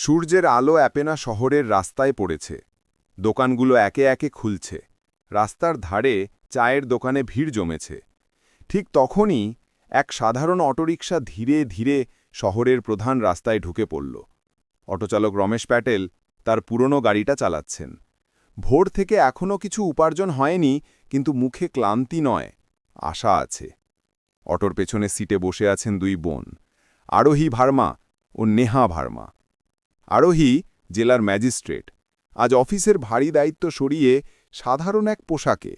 সূর্যের আলো অ্যাপেনা শহরের রাস্তায় পড়েছে। দোকানগুলো একে একে খুলছে। রাস্তার ধারে চায়ের দোকানে ভিড় জমেছে। ঠিক তখনই এক সাধারণ অটোরিকশা ধীরে ধীরে শহরের প্রধান রাস্তায় ঢুকে পড়ল। অটোচালক রমেশ প্যাটেল তার পুরনো গাড়িটা চালাচ্ছেন। ভোর থেকে এখনও কিছু উপার্জন হয়নি, কিন্তু মুখে ক্লান্তি নয়, আশা আছে। অটোর পেছনে সিটে বসে আছেন দুই বোন, আরোহী ভার্মা ও নেহা ভার্মা। আরোহী জেলার ম্যাজিস্ট্রেট। আজ অফিসের ভারী দায়িত্ব সরিয়ে সাধারণ এক পোশাকে।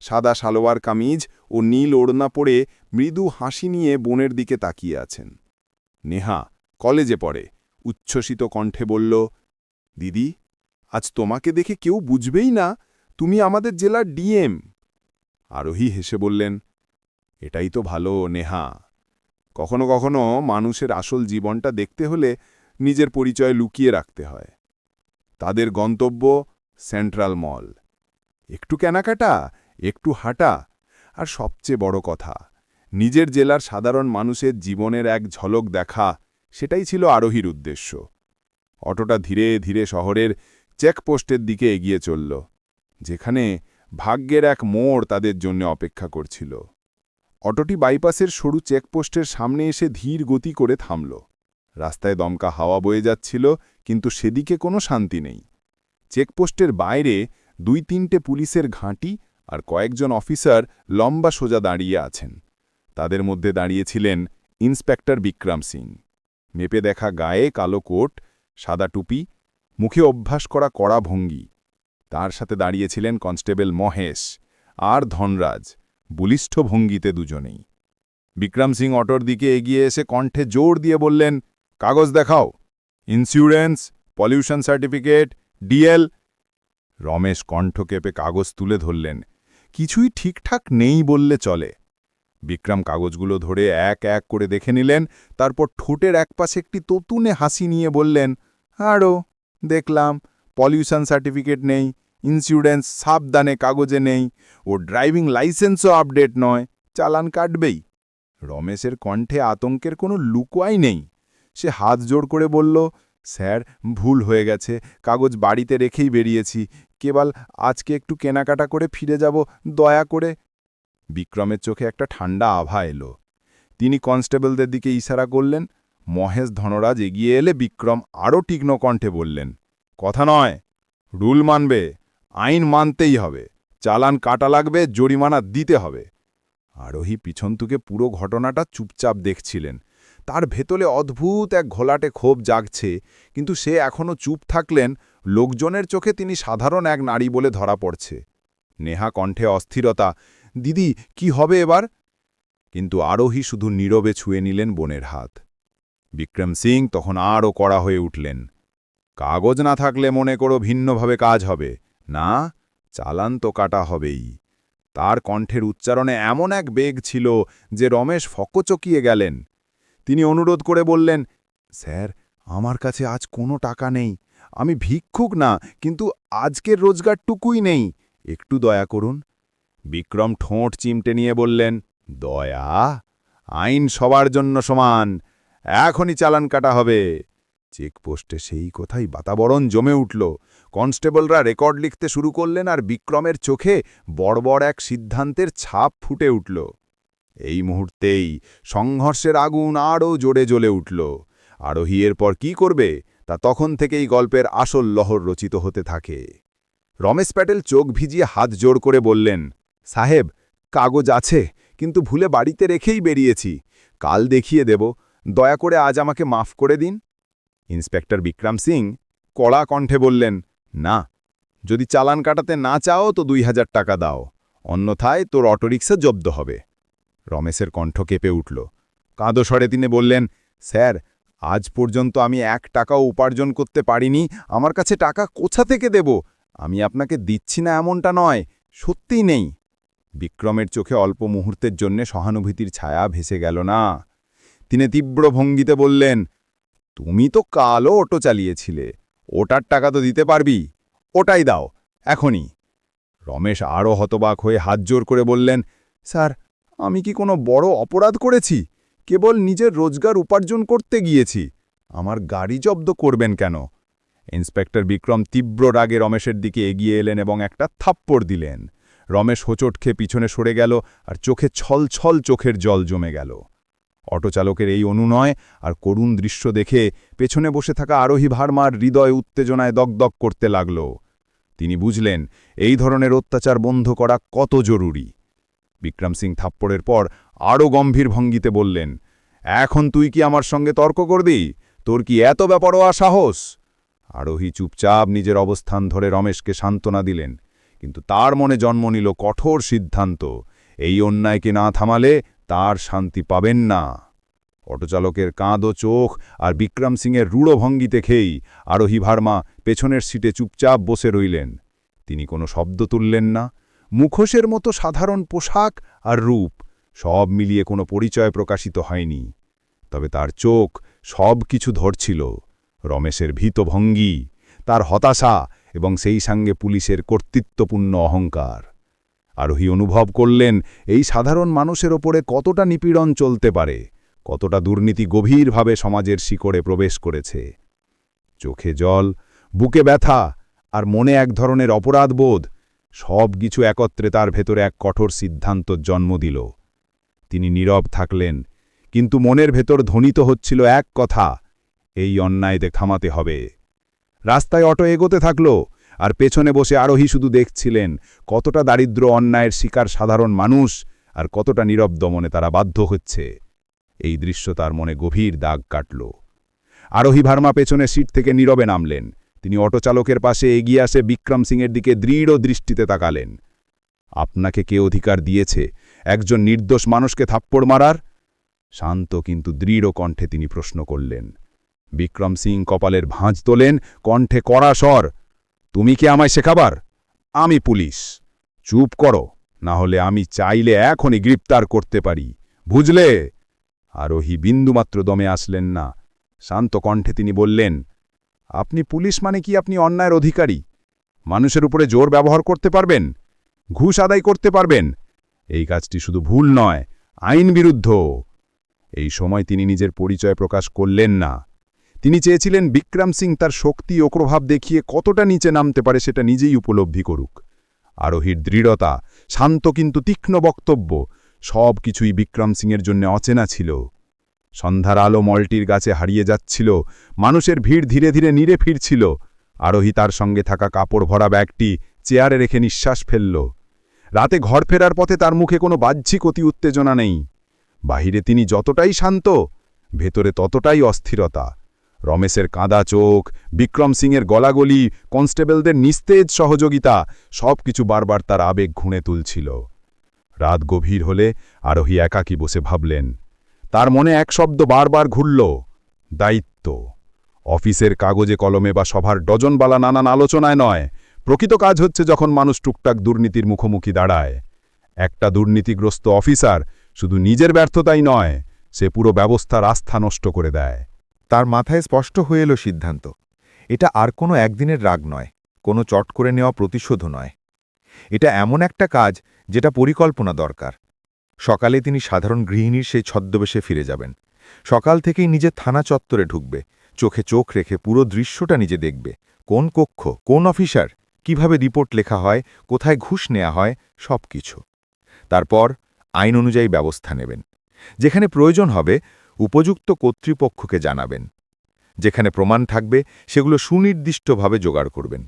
সাদা সালোয়ার কামিজ ও নীল ওড়না পরে মৃদু হাসি নিয়ে বোনের দিকে তাকিয়ে আছেন। নেহা কলেজে পড়ে। উচ্ছ্বসিত কণ্ঠে বলল, দিদি, আজ তোমাকে দেখে কেউ বুঝবেই না তুমি আমাদের জেলার ডিএম। আরোহী হেসে বললেন, এটাই তো ভালো, নেহা। কখনো কখনো মানুষের আসল জীবনটা দেখতে হলে নিজের পরিচয় লুকিয়ে রাখতে হয়। তাদের গন্তব্য সেন্ট্রাল মল। একটু কেনাকাটা, একটু হাঁটা, আর সবচেয়ে বড় কথা, নিজের জেলার সাধারণ মানুষের জীবনের এক ঝলক দেখা, সেটাই ছিল আরোহীর উদ্দেশ্য। অটোটা ধীরে ধীরে শহরের চেকপোস্টের দিকে এগিয়ে চলল, যেখানে ভাগ্যের এক মোড় তাদের জন্য অপেক্ষা করছিল। অটোটি বাইপাসের সরু চেকপোস্টের সামনে এসে ধীর গতি করে থামল। রাস্তায় দমকা হাওয়া বয়ে যাচ্ছিল, কিন্তু সেদিকে কোনো শান্তি নেই। চেকপোস্টের বাইরে দুই তিনটে পুলিশের ঘাঁটি আর কয়েকজন অফিসার লম্বা সোজা দাঁড়িয়ে আছেন। তাদের মধ্যে দাঁড়িয়েছিলেন ইন্সপেক্টর বিক্রম সিং। মেপে দেখা গায়ে কালো কোট, সাদা টুপি, মুখে অভ্যাস করা কড়া ভঙ্গি। তার সাথে দাঁড়িয়েছিলেন কনস্টেবল মহেশ আর ধনরাজ, বুলিষ্ঠ ভঙ্গিতে দুজনেই। বিক্রম সিং অটোর দিকে এগিয়ে এসে কণ্ঠে জোর দিয়ে বললেন কাগজ দেখাও। Insurance pollution certificate DL Ramesh কণ্ঠ কেঁপে কাগজ তুলে ধরলেন। কিছুই ঠিকঠাক নেই বললে চলে। বিক্রম কাগজগুলো ধরে এক এক করে দেখে নিলেন, তারপর ঠোঁটের একপাশে একটি ততুনে হাসি নিয়ে বললেন আরও দেখলাম পলিউশন সার্টিফিকেট নেই ইন্স্যুরেন্স সাবধানে কাগজে নেই ও ড্রাইভিং লাইসেন্সও আপডেট নয়, চালান কাটবেই। রমেশের কণ্ঠে আতঙ্কের কোনো লুকোয়াই নেই। সে হাত জোড় করে বলল, স্যার, ভুল হয়ে গেছে। কাগজ বাড়িতে রেখেই বেরিয়েছি। কেবল আজকে একটু কেনাকাটা করে ফিরে যাব, দয়া করে। বিক্রমের চোখে একটা ঠান্ডা আভা এলো। তিনি কনস্টেবলদের দিকে ইশারা করলেন। মহেশ ধনরাজ এগিয়ে এলে বিক্রম আরও তীক্ষ্ণ কণ্ঠে বললেন, কথা নয়। রুল মানবে। আইন মানতেই হবে। চালান কাটা লাগবে, জরিমানা দিতে হবে। আরোহী পিছন থেকে পুরো ঘটনাটা চুপচাপ দেখছিলেন। তার ভেতলে অদ্ভুত এক ঘোলাটে ক্ষোভ জাগছে, কিন্তু সে এখনও চুপ থাকলেন, লোকজনের চোখে তিনি সাধারণ এক নারী বলে ধরা পড়ছে। নেহা কণ্ঠে অস্থিরতা, দিদি, কি হবে এবার? কিন্তু আরোহী শুধু নীরবে ছুঁয়ে নিলেন বোনের হাত। বিক্রম সিং তখন আরও কড়া হয়ে উঠলেন, কাগজ না থাকলে মনে করো ভিন্নভাবে কাজ হবে। না, চালান তো কাটা হবেই। তার কণ্ঠের উচ্চারণে এমন এক বেগ ছিল যে রমেশ ফকচকিয়ে গেলেন। তিনি অনুরোধ করে বললেন, স্যার, আমার কাছে আজ কোনো টাকা নেই। আমি ভিক্ষুক না, কিন্তু আজকের রোজগারটুকুই নেই। একটু দয়া করুন। বিক্রম ঠোঁট চিমটে নিয়ে বললেন, দয়া? আইন সবার জন্য সমান। এখনই চালান কাটা হবে। চেকপোস্টে সেই কথাই বাতাবরণ জমে উঠল। কনস্টেবলরা রেকর্ড লিখতে শুরু করলেন আর বিক্রমের চোখে বড়বড় এক সিদ্ধান্তের ছাপ ফুটে উঠল। এই মুহূর্তেই সংঘর্ষের আগুন আরও জোরে জ্বলে উঠল। আরোহী এরপর কি করবে, তা তখন থেকেই গল্পের আসল লহর রচিত হতে থাকে। রমেশ প্যাটেল চোখ ভিজিয়ে হাত জোর করে বললেন, সাহেব, কাগজ আছে, কিন্তু ভুলে বাড়িতে রেখেই বেরিয়েছি। কাল দেখিয়ে দেব। দয়া করে আজ আমাকে মাফ করে দিন। ইন্সপেক্টর বিক্রম সিং কড়া কণ্ঠে বললেন, না, যদি চালান কাটাতে না চাও তো দুই হাজার টাকা দাও। অন্যথায় তোর অটোরিক্সা জব্দ হবে। রমেশের কণ্ঠ কেঁপে উঠল। কাঁদো স্বরে তিনি বললেন, স্যার, আজ পর্যন্ত আমি এক টাকাও উপার্জন করতে পারিনি। আমার কাছে টাকা কোথা থেকে দেব? আমি আপনাকে দিচ্ছি না এমনটা নয়, সত্যিই নেই। বিক্রমের চোখে অল্প মুহূর্তের জন্য সহানুভূতির ছায়া ভেসে গেল না। তিনি তীব্র ভঙ্গিতে বললেন, তুমি তো কালো অটো চালিয়েছিলে। ওটার টাকা তো দিতে পারবি। ওটাই দাও, এখনই। রমেশ আরও হতবাক হয়ে হাত জোর করে বললেন, স্যার আমি কি কোনো বড় অপরাধ করেছি? কেবল নিজের রোজগার উপার্জন করতে গিয়েছি। আমার গাড়ি জব্দ করবেন কেন? ইন্সপেক্টর বিক্রম তীব্র রাগে রমেশের দিকে এগিয়ে এলেন এবং একটা থাপ্পড় দিলেন। রমেশ হোঁচট খেয়ে পিছনে সরে গেল আর চোখে ছল ছল চোখের জল জমে গেল। অটোচালকের এই অনুনয় আর করুণ দৃশ্য দেখে পেছনে বসে থাকা আরোহী ভার্মার হৃদয় উত্তেজনায় দগদগ করতে লাগল। তিনি বুঝলেন, এই ধরনের অত্যাচার বন্ধ করা কত জরুরি। বিক্রম সিং থাপ্পড়ের পর আরও গম্ভীর ভঙ্গিতে বললেন, এখন তুই কি আমার সঙ্গে তর্ক করবি? তোর কি এত ব্যাপারও সাহস আরোহী চুপচাপ নিজের অবস্থান ধরে রমেশকে সান্ত্বনা দিলেন, কিন্তু তার মনে জন্ম নিল কঠোর সিদ্ধান্ত। এই অন্যায়কে না থামালে তার শান্তি পাবেন না। অটোচালকের কাঁদো চোখ আর বিক্রম সিংয়ের রূঢ় ভঙ্গিতে খেয়েই আরোহী ভার্মা পেছনের সিটে চুপচাপ বসে রইলেন। তিনি কোনো শব্দ তুললেন না। মুখোশের মতো সাধারণ পোশাক আর রূপ, সব মিলিয়ে কোনো পরিচয় প্রকাশিত হয়নি। তবে তার চোখ সব কিছু ধরছিল, রমেশের ভীত ভঙ্গি তার হতাশা এবং সেই সঙ্গে পুলিশের কর্তৃত্বপূর্ণ অহংকার। আরোহী অনুভব করলেন, এই সাধারণ মানুষের ওপরে কতটা নিপীড়ন চলতে পারে, কতটা দুর্নীতি গভীরভাবে সমাজের শিকড়ে প্রবেশ করেছে। চোখে জল, বুকে ব্যথা আর মনে এক ধরনের অপরাধবোধ সব কিছু একত্রে তার ভেতরে এক কঠোর সিদ্ধান্ত জন্ম দিল। তিনি নীরব থাকলেন, কিন্তু মনের ভেতর ধ্বনিত হচ্ছিল এক কথা, এই অন্যায়তে থামাতে হবে। রাস্তায় অটো এগোতে থাকল, আর পেছনে বসে আরোহী শুধু দেখছিলেন কতটা দারিদ্র অন্যায়ের শিকার সাধারণ মানুষ আর কতটা নীরব দমনে তারা বাধ্য হচ্ছে। এই দৃশ্য তার মনে গভীর দাগ কাটল। আরোহী ভার্মা পেছনে সিট থেকে নীরবে নামলেন। তিনি অটোচালকের পাশে এগিয়ে আসে বিক্রম সিংয়ের দিকে দৃঢ় দৃষ্টিতে তাকালেন। আপনাকে কে অধিকার দিয়েছে? একজন নির্দোষ মানুষকে থাপ্পড় মারার? শান্ত কিন্তু দৃঢ় কণ্ঠে তিনি প্রশ্ন করলেন। বিক্রম সিং কপালের ভাঁজ তোলেন, কণ্ঠে কড়া স্বর, তুমি কি আমায় শেখাবার? আমি পুলিশ। চুপ করো, না হলে আমি চাইলে এখনই গ্রেপ্তার করতে পারি। বুঝলে? আরোহী বিন্দুমাত্র দমে আসলেন না। শান্ত কণ্ঠে তিনি বললেন আপনি পুলিশ মানে কি আপনি অন্যায়ের অধিকারী? মানুষের উপরে জোর ব্যবহার করতে পারবেন? ঘুষ আদায় করতে পারবেন? এই কাজটি শুধু ভুল নয়, আইন বিরুদ্ধ। এই সময় তিনি নিজের পরিচয় প্রকাশ করলেন না। তিনি চেয়েছিলেন বিক্রম সিং তার শক্তি ও প্রভাব দেখিয়ে কতটা নিচে নামতে পারে সেটা নিজেই উপলব্ধি করুক। আরোহীর দৃঢ়তা, শান্ত কিন্তু তীক্ষ্ণ বক্তব্য সব কিছুই বিক্রম সিংয়ের জন্য অচেনা ছিল। সন্ধ্যার আলো মলটির গাছে হারিয়ে যাচ্ছিল, মানুষের ভিড় ধীরে ধীরে নিরে ফিরছিল। আরোহী তার সঙ্গে থাকা কাপড় ভরা ব্যাগটি চেয়ারে রেখে নিঃশ্বাস ফেলল। রাতে ঘর ফেরার পথে তার মুখে কোনো বাহ্যিক অতি উত্তেজনা নেই। বাহিরে তিনি যতটাই শান্ত, ভেতরে ততটাই অস্থিরতা। রমেশের কাঁদা চোখ, বিক্রম সিংয়ের গলাগলি, কনস্টেবলদের নিস্তেজ সহযোগিতা সব কিছু বারবার তার আবেগ ঘুণে তুলছিল। রাত গভীর হলে আরোহী একাকী বসে ভাবলেন তার মনে এক শব্দ বারবার ঘুরল, দায়িত্ব। অফিসের কাগজে কলমে বা সভার ডজনবালা নানান আলোচনায় নয়, প্রকৃত কাজ হচ্ছে যখন মানুষ টুকটাক দুর্নীতির মুখোমুখি দাঁড়ায়। একটা দুর্নীতিগ্রস্ত অফিসার শুধু নিজের ব্যর্থতাই নয়, সে পুরো ব্যবস্থার আস্থা নষ্ট করে দেয়। তার মাথায় স্পষ্ট হয়ে এলো সিদ্ধান্ত। এটা আর কোনো একদিনের রাগ নয়, কোনো চট করে নেওয়া প্রতিশোধ নয়। এটা এমন একটা কাজ যেটা পরিকল্পনা দরকার। সকালে তিনি সাধারণ গৃহিণীর সেই ছদ্মবেশে ফিরে যাবেন। সকাল থেকেই নিজে থানা চত্বরে ঢুকবে। চোখে চোখ রেখে পুরো দৃশ্যটা নিজে দেখবে। কোন কক্ষ, কোন অফিসার, কীভাবে রিপোর্ট লেখা হয়, কোথায় ঘুষ নেওয়া হয় সব কিছু তারপর আইন অনুযায়ী ব্যবস্থা নেবেন। যেখানে প্রয়োজন হবে, উপযুক্ত কর্তৃপক্ষকে জানাবেন। যেখানে প্রমাণ থাকবে, সেগুলো সুনির্দিষ্টভাবে জোগাড় করবেন।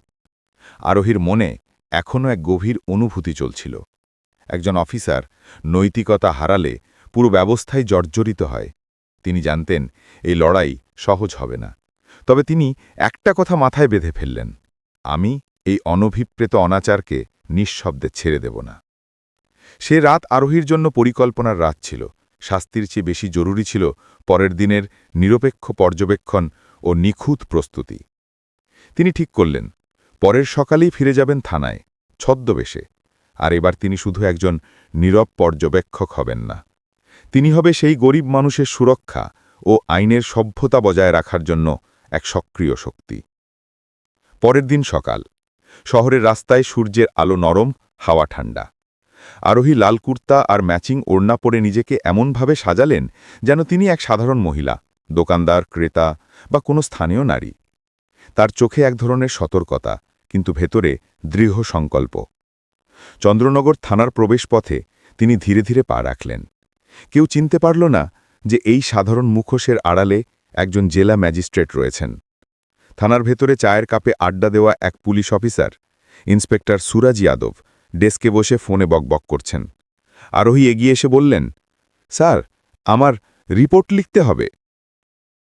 আরোহীর মনে এখনও এক গভীর অনুভূতি চলছিল। একজন অফিসার নৈতিকতা হারালে পুরো ব্যবস্থায় জর্জরিত হয়। তিনি জানতেন, এই লড়াই সহজ হবে না। তবে তিনি একটা কথা মাথায় বেঁধে ফেললেন, আমি এই অনভিপ্রেত অনাচারকে নিঃশব্দে ছেড়ে দেব না। সে রাত আরোহীর জন্য পরিকল্পনার রাত ছিল। শাস্তির চেয়ে বেশি জরুরি ছিল পরের দিনের নিরপেক্ষ পর্যবেক্ষণ ও নিখুঁত প্রস্তুতি। তিনি ঠিক করলেন, পরের সকালেই ফিরে যাবেন থানায়, ছদ্মবেশে। আর এবার তিনি শুধু একজন নীরব পর্যবেক্ষক হবেন না। তিনি হবে সেই গরিব মানুষের সুরক্ষা ও আইনের সভ্যতা বজায় রাখার জন্য এক সক্রিয় শক্তি। পরের দিন সকাল, শহরের রাস্তায় সূর্যের আলো নরম, হাওয়া ঠান্ডা। আরোহী লাল কুর্তা আর ম্যাচিং ওড়না পরে নিজেকে এমনভাবে সাজালেন যেন তিনি এক সাধারণ মহিলা, দোকানদার, ক্রেতা বা কোনো স্থানীয় নারী। তার চোখে এক ধরনের সতর্কতা, কিন্তু ভেতরে দৃঢ় সংকল্প। চন্দ্রনগর থানার প্রবেশপথে তিনি ধীরে ধীরে পা রাখলেন। কেউ চিনতে পারল না যে এই সাধারণ মুখোশের আড়ালে একজন জেলা ম্যাজিস্ট্রেট রয়েছেন। থানার ভেতরে চায়ের কাপে আড্ডা দেওয়া এক police officer, inspector Suraj Yadav, ডেস্কে বসে ফোনে বকবক করছেন। আরোহী এগিয়ে এসে বললেন, স্যার, আমার রিপোর্ট লিখতে হবে।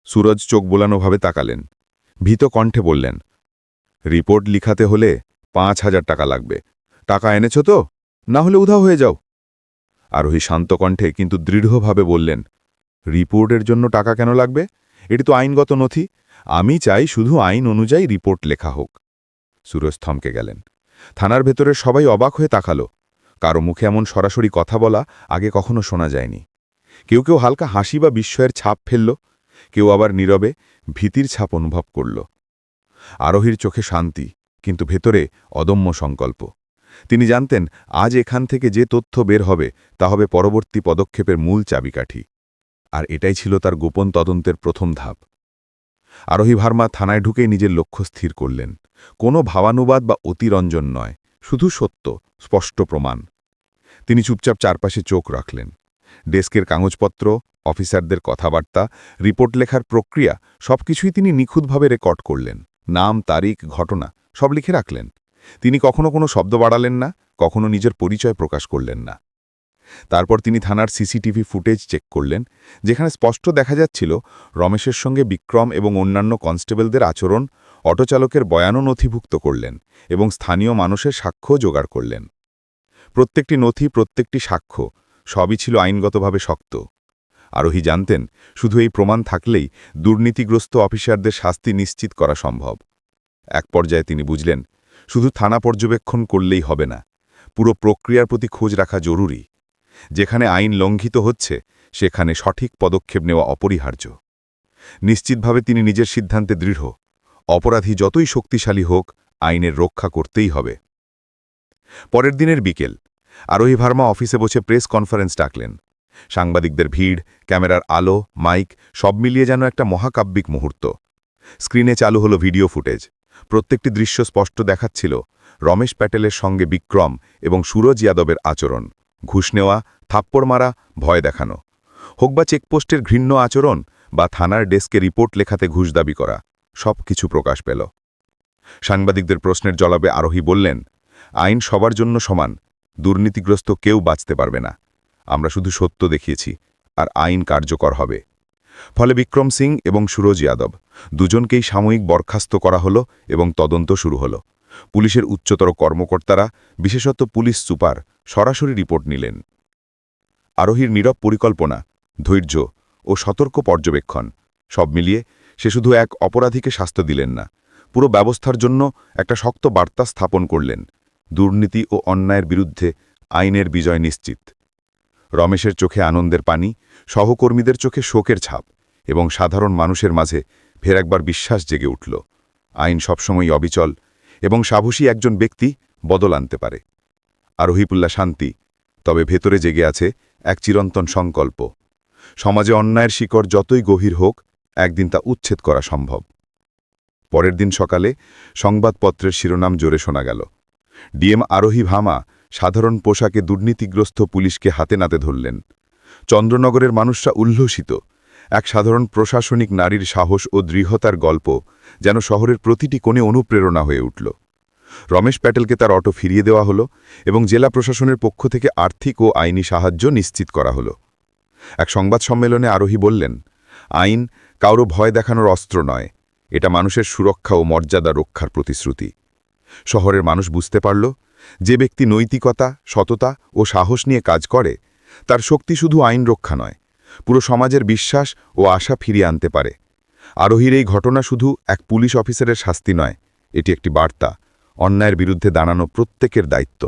সুরজ চোখ বোলানোভাবে তাকালেন। ভীত কণ্ঠে বললেন, রিপোর্ট লিখাতে হলে পাঁচ হাজার টাকা লাগবে। টাকা এনেছ তো? না হলে উধাও হয়ে যাও। আরোহী শান্ত কণ্ঠে কিন্তু দৃঢ়ভাবে বললেন, রিপোর্টের জন্য টাকা কেন লাগবে? এটি তো আইনগত নথি। আমি চাই শুধু আইন অনুযায়ী রিপোর্ট লেখা হোক। সুরজ থমকে গেলেন। থানার ভেতরে সবাই অবাক হয়ে তাকালো। কারও মুখে এমন সরাসরি কথা বলা আগে কখনো শোনা যায়নি। কেউ কেউ হালকা হাসি বা বিস্ময়ের ছাপ ফেলল, কেউ আবার নীরবে ভীতির ছাপ অনুভব করল। আরোহীর চোখে শান্তি, কিন্তু ভেতরে অদম্য সংকল্প। তিনি জানতেন, আজ এখান থেকে যে তথ্য বের হবে, তা হবে পরবর্তী পদক্ষেপের মূল চাবিকাঠি। আর এটাই ছিল তার গোপন তদন্তের প্রথম ধাপ। আরোহী ভার্মা থানায় ঢুকেই নিজের লক্ষ্য স্থির করলেন। কোনো ভাবানুবাদ বা অতিরঞ্জন নয়, শুধু সত্য, স্পষ্ট প্রমাণ। তিনি চুপচাপ চারপাশে চোখ রাখলেন। ডেস্কের কাগজপত্র, অফিসারদের কথাবার্তা, রিপোর্ট লেখার প্রক্রিয়া, সবকিছুই তিনি নিখুঁতভাবে রেকর্ড করলেন। নাম, তারিখ, ঘটনা, সব লিখে রাখলেন। তিনি কখনো কোনো শব্দ বাড়ালেন না, কখনো নিজের পরিচয় প্রকাশ করলেন না। তারপর তিনি থানার সিসিটিভি ফুটেজ চেক করলেন, যেখানে স্পষ্ট দেখা যাচ্ছিল রমেশের সঙ্গে বিক্রম এবং অন্যান্য কনস্টেবলদের আচরণ অটোচালকের বয়ানও নথিভুক্ত করলেন এবং স্থানীয় মানুষের সাক্ষ্য জোগাড় করলেন। প্রত্যেকটি নথি, প্রত্যেকটি সাক্ষ্য সবই ছিল আইনগতভাবে শক্ত। আরোহী জানতেন, শুধু এই প্রমাণ থাকলেই দুর্নীতিগ্রস্ত অফিসারদের শাস্তি নিশ্চিত করা সম্ভব। এক পর্যায়ে তিনি বুঝলেন শুধু থানা পর্যবেক্ষণ করলেই হবে না, পুরো প্রক্রিয়ার প্রতি খোঁজ রাখা জরুরি। যেখানে আইন লঙ্ঘিত হচ্ছে, সেখানে সঠিক পদক্ষেপ নেওয়া অপরিহার্য। নিশ্চিতভাবে তিনি নিজের সিদ্ধান্তে দৃঢ়। অপরাধী যতই শক্তিশালী হোক, আইনের রক্ষা করতেই হবে। পরের দিনের বিকেল, আরোহী ভার্মা অফিসে বসে প্রেস কনফারেন্স ডাকলেন। সাংবাদিকদের ভিড়, ক্যামেরার আলো, মাইক, সব মিলিয়ে যেন একটা মহাকাব্যিক মুহূর্ত। স্ক্রিনে চালু হলো ভিডিও ফুটেজ। প্রত্যেকটি দৃশ্য স্পষ্ট দেখাচ্ছিল রমেশ প্যাটেলের সঙ্গে বিক্রম এবং সুরজ যাদবের আচরণ। ঘুষ নেওয়া, থাপ্পড় মারা, ভয় দেখানো। হোক বা চেকপোস্টের ঘৃণ্য আচরণ বা থানার ডেস্কে রিপোর্ট লেখাতে ঘুষ দাবি করা সব কিছু প্রকাশ পেল। সাংবাদিকদের প্রশ্নের জবাবে আরোহী বললেন, আইন সবার জন্য সমান, দুর্নীতিগ্রস্ত কেউ বাঁচতে পারবে না। আমরা শুধু সত্য দেখিয়েছি, আর আইন কার্যকর হবে। ফলে বিক্রম সিং এবং সুরজ যাদব দুজনকেই সাময়িক বরখাস্ত করা হলো এবং তদন্ত শুরু হলো। পুলিশের উচ্চতর কর্মকর্তারা, বিশেষত পুলিশ সুপার, সরাসরি রিপোর্ট নিলেন। আরোহীর নীরব পরিকল্পনা, ধৈর্য ও সতর্ক পর্যবেক্ষণ সব মিলিয়ে সে শুধু এক অপরাধীকে শাস্তি দিলেন না, পুরো ব্যবস্থার জন্য একটা শক্ত বার্তা স্থাপন করলেন। দুর্নীতি ও অন্যায়ের বিরুদ্ধে আইনের বিজয় নিশ্চিত। রমেশের চোখে আনন্দের পানি, সহকর্মীদের চোখে শোকের ছাপ এবং সাধারণ মানুষের মাঝে ফের একবার বিশ্বাস জেগে উঠল। আইন সবসময় অবিচল এবং সাহসী একজন ব্যক্তি বদল আনতে পারে। আরোহিপুল্লা শান্তি, তবে ভেতরে জেগে আছে এক চিরন্তন সংকল্প। সমাজে অন্যায়ের শিকড় যতই গভীর হোক, একদিন তা উচ্ছেদ করা সম্ভব। পরের দিন সকালে সংবাদপত্রের শিরোনাম জোরে শোনা গেল। ডিএম আরোহী ভামা সাধারণ পোশাকে দুর্নীতিগ্রস্ত পুলিশকে হাতে নাতে ধরলেন। চন্দ্রনগরের মানুষরা উল্লসিত। এক সাধারণ প্রশাসনিক নারীর সাহস ও দৃঢ়তার গল্প যেন শহরের প্রতিটি কোণে অনুপ্রেরণা হয়ে উঠল। রমেশ প্যাটেলকে তার অটো ফিরিয়ে দেওয়া হলো এবং জেলা প্রশাসনের পক্ষ থেকে আর্থিক ও আইনি সাহায্য নিশ্চিত করা হলো। এক সংবাদ সম্মেলনে আরোহী বললেন, আইন কারও ভয় দেখানোর অস্ত্র নয়। এটা মানুষের সুরক্ষা ও মর্যাদা রক্ষার প্রতিশ্রুতি। শহরের মানুষ বুঝতে পারল যে ব্যক্তি নৈতিকতা, সততা ও সাহস নিয়ে কাজ করে, তার শক্তি শুধু আইন রক্ষা নয়, পুরো সমাজের বিশ্বাস ও আশা ফিরিয়ে আনতে পারে। আরোহীর এই ঘটনা শুধু এক পুলিশ অফিসারের শাস্তি নয়, এটি একটি বার্তা, অন্যায়ের বিরুদ্ধে দাঁড়ানো প্রত্যেকের দায়িত্ব।